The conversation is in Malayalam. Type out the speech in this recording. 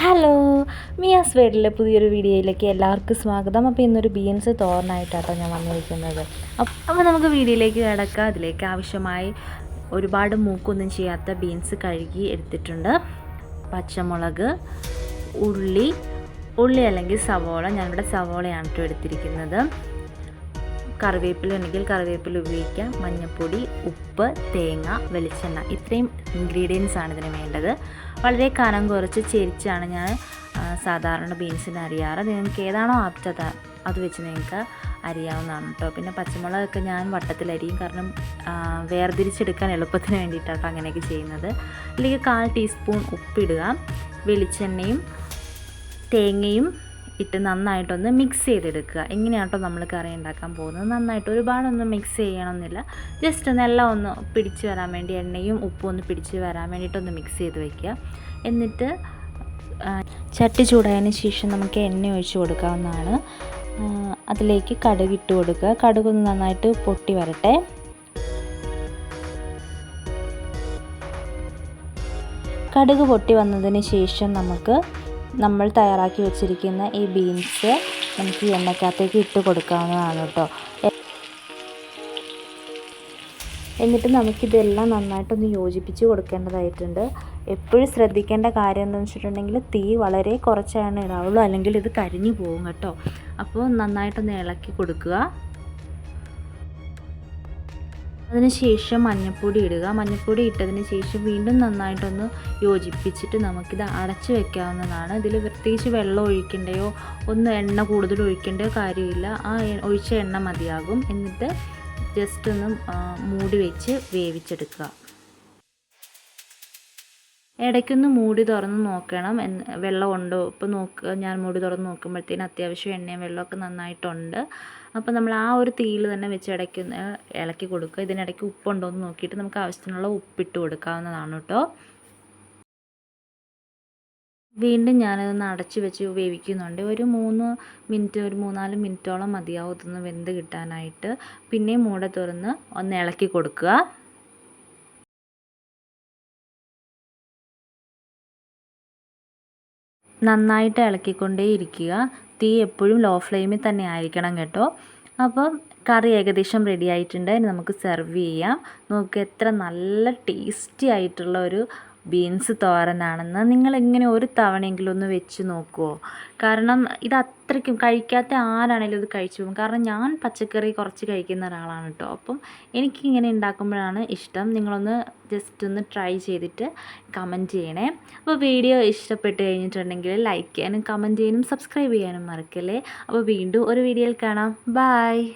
ഹലോ മിയാസ് വേഡിലെ പുതിയൊരു വീഡിയോയിലേക്ക് എല്ലാവർക്കും സ്വാഗതം. അപ്പോൾ ഇന്നൊരു ബീൻസ് തോരനായിട്ടാട്ടോ ഞാൻ വന്നിരിക്കുന്നത്. അപ്പോൾ നമുക്ക് വീഡിയോയിലേക്ക് കിടക്കാം. അതിലേക്ക് ആവശ്യമായി ഒരുപാട് മൂക്കൊന്നും ചെയ്യാത്ത ബീൻസ് കഴുകി എടുത്തിട്ടുണ്ട്. പച്ചമുളക് ഉള്ളി ഉള്ളി അല്ലെങ്കിൽ സവോള. ഞാനിവിടെ സവോളയാണ് കേട്ടോ എടുത്തിരിക്കുന്നത്. കറിവേപ്പില ഉണ്ടെങ്കിൽ കറിവേപ്പില ഉപയോഗിക്കാം. മഞ്ഞൾപ്പൊടി ഉപ്പ് തേങ്ങ വെളിച്ചെണ്ണ. ഇത്രയും ഇൻഗ്രീഡിയൻസ് ആണ് ഇതിന് വേണ്ടത്. വളരെ കനം കുറച്ച് ചെരിച്ചാണ് ഞാൻ സാധാരണ ബീൻസിന് അരിയാറ്. നിങ്ങൾക്ക് ഏതാണോ ആപ്റ്റത് അത് വെച്ച് നിങ്ങൾക്ക് അരിയാവുന്നതാണ് കേട്ടോ പിന്നെ പച്ചമുളകൊക്കെ ഞാൻ വട്ടത്തിലരിയും കാരണം വേർതിരിച്ചെടുക്കാൻ എളുപ്പത്തിന് വേണ്ടിയിട്ടാണ് അങ്ങനെയൊക്കെ ചെയ്യുന്നത്. അല്ലെങ്കിൽ കാൽ ടീസ്പൂൺ ഉപ്പിടുക. വെളിച്ചെണ്ണയും തേങ്ങയും ഇട്ട് നന്നായിട്ടൊന്ന് മിക്സ് ചെയ്തെടുക്കുക. എങ്ങനെയാട്ടോ നമ്മൾ കറി ഉണ്ടാക്കാൻ പോകുന്നത്? നന്നായിട്ട് ഒരുപാടൊന്നും മിക്സ് ചെയ്യണമെന്നില്ല. ജസ്റ്റ് ഒന്ന് എല്ലാം ഒന്ന് പിടിച്ച് വരാൻ വേണ്ടി എണ്ണയും ഉപ്പും ഒന്ന് പിടിച്ച് വരാൻ വേണ്ടിയിട്ടൊന്ന് മിക്സ് ചെയ്ത് വയ്ക്കുക എന്നിട്ട് ചട്ടി ചൂടായതിന് ശേഷം നമുക്ക് എണ്ണ ഒഴിച്ച് കൊടുക്കാവുന്നതാണ്. അതിലേക്ക് കടുക് ഇട്ട് കൊടുക്കുക. കടുക് ഒന്ന് നന്നായിട്ട് പൊട്ടി വരട്ടെ. കടുക് പൊട്ടി വന്നതിന് ശേഷം നമുക്ക് നമ്മൾ തയ്യാറാക്കി വെച്ചിരിക്കുന്ന ഈ ബീൻസ് നമുക്ക് ഈ എണ്ണക്കകത്തേക്ക് ഇട്ട് കൊടുക്കാവുന്നതാണ് കേട്ടോ. എന്നിട്ട് നമുക്കിതെല്ലാം നന്നായിട്ടൊന്ന് യോജിപ്പിച്ച് കൊടുക്കേണ്ടതായിട്ടുണ്ട്. എപ്പോഴും ശ്രദ്ധിക്കേണ്ട കാര്യം എന്താണെന്ന് വെച്ചിട്ടുണ്ടെങ്കിൽ തീ വളരെ കുറച്ചാണ് ഇടാവുള്ളൂ. അല്ലെങ്കിൽ ഇത് കരിഞ്ഞു പോകും കേട്ടോ. അപ്പോൾ നന്നായിട്ടൊന്ന് ഇളക്കി കൊടുക്കുക. അതിനുശേഷം മഞ്ഞൾപ്പൊടി ഇടുക. മഞ്ഞൾപ്പൊടി ഇട്ടതിന് ശേഷം വീണ്ടും നന്നായിട്ടൊന്ന് യോജിപ്പിച്ചിട്ട് നമുക്കിത് അടച്ച് വെക്കാവുന്നതാണ്. ഇതിൽ പ്രത്യേകിച്ച് വെള്ളം ഒഴിക്കേണ്ടയോ? ഒന്ന് എണ്ണ കൂടുതൽ ഒഴിക്കേണ്ടയോ കാര്യമില്ല. ആ ഒഴിച്ച എണ്ണ മതിയാകും. എന്നിട്ട് ജസ്റ്റ് ഒന്ന് മൂടി വെച്ച് വേവിച്ചെടുക്കുക. ഇടയ്ക്കൊന്ന് മൂടി തുറന്ന് നോക്കണം വെള്ളം ഉണ്ടോ ഇപ്പോൾ നോക്കുക ഞാൻ മൂടി തുറന്ന് നോക്കുമ്പോഴത്തേന് അത്യാവശ്യം എണ്ണയും വെള്ളമൊക്കെ നന്നായിട്ടുണ്ട്. അപ്പോൾ നമ്മൾ ആ ഒരു തീയിൽ തന്നെ വെച്ച് ഇടയ്ക്ക് ഇളക്കി കൊടുക്കുക. ഇതിനിടയ്ക്ക് ഉപ്പുണ്ടോ എന്ന് നോക്കിയിട്ട് നമുക്ക് ആവശ്യത്തിനുള്ള ഉപ്പിട്ട് കൊടുക്കാവുന്നതാണ് കേട്ടോ. വീണ്ടും ഞാനതൊന്ന് അടച്ച് വെച്ച് വേവിക്കുന്നുണ്ട്. ഒരു മൂന്ന് മിനിറ്റ് ഒരു മൂന്നാൽ മിനിറ്റോളം മതിയാവും ഇതൊന്ന് വെന്ത് കിട്ടാനായിട്ട്. പിന്നെയും മൂട തുറന്ന് ഒന്ന് ഇളക്കി കൊടുക്കുക. നന്നായിട്ട് ഇളക്കിക്കൊണ്ടേ ഇരിക്കുക തീ എപ്പോഴും ലോ ഫ്ലെയിമിൽ തന്നെ ആയിരിക്കണം കേട്ടോ. അപ്പം കറി ഏകദേശം റെഡി ആയിട്ടുണ്ട്. ഇനി നമുക്ക് സെർവ് ചെയ്യാം. നോക്കുക എത്ര നല്ല ടേസ്റ്റി ആയിട്ടുള്ള ഒരു ബീൻസ് തോരനാണെന്ന് നിങ്ങൾ എങ്ങനെ ഒരു തവണയെങ്കിലും ഒന്ന് വെച്ച് നോക്കുമോ കാരണം ഇത് അത്രയ്ക്കും കഴിക്കാത്ത ആരാണെങ്കിലും ഇത് കഴിച്ചു പോകും. കാരണം ഞാൻ പച്ചക്കറി കുറച്ച് കഴിക്കുന്ന ഒരാളാണ് കേട്ടോ. അപ്പം എനിക്കിങ്ങനെ ഉണ്ടാക്കുമ്പോഴാണ് ഇഷ്ടം. നിങ്ങളൊന്ന് ജസ്റ്റ് ഒന്ന് ട്രൈ ചെയ്തിട്ട് കമന്റ് ചെയ്യണേ. അപ്പോൾ വീഡിയോ ഇഷ്ടപ്പെട്ട് കഴിഞ്ഞിട്ടുണ്ടെങ്കിൽ ലൈക്ക് ചെയ്യാനും കമന്റ് ചെയ്യാനും സബ്സ്ക്രൈബ് ചെയ്യാനും മറക്കല്ലേ. അപ്പോൾ വീണ്ടും ഒരു വീഡിയോയിൽ കാണാം. ബായ്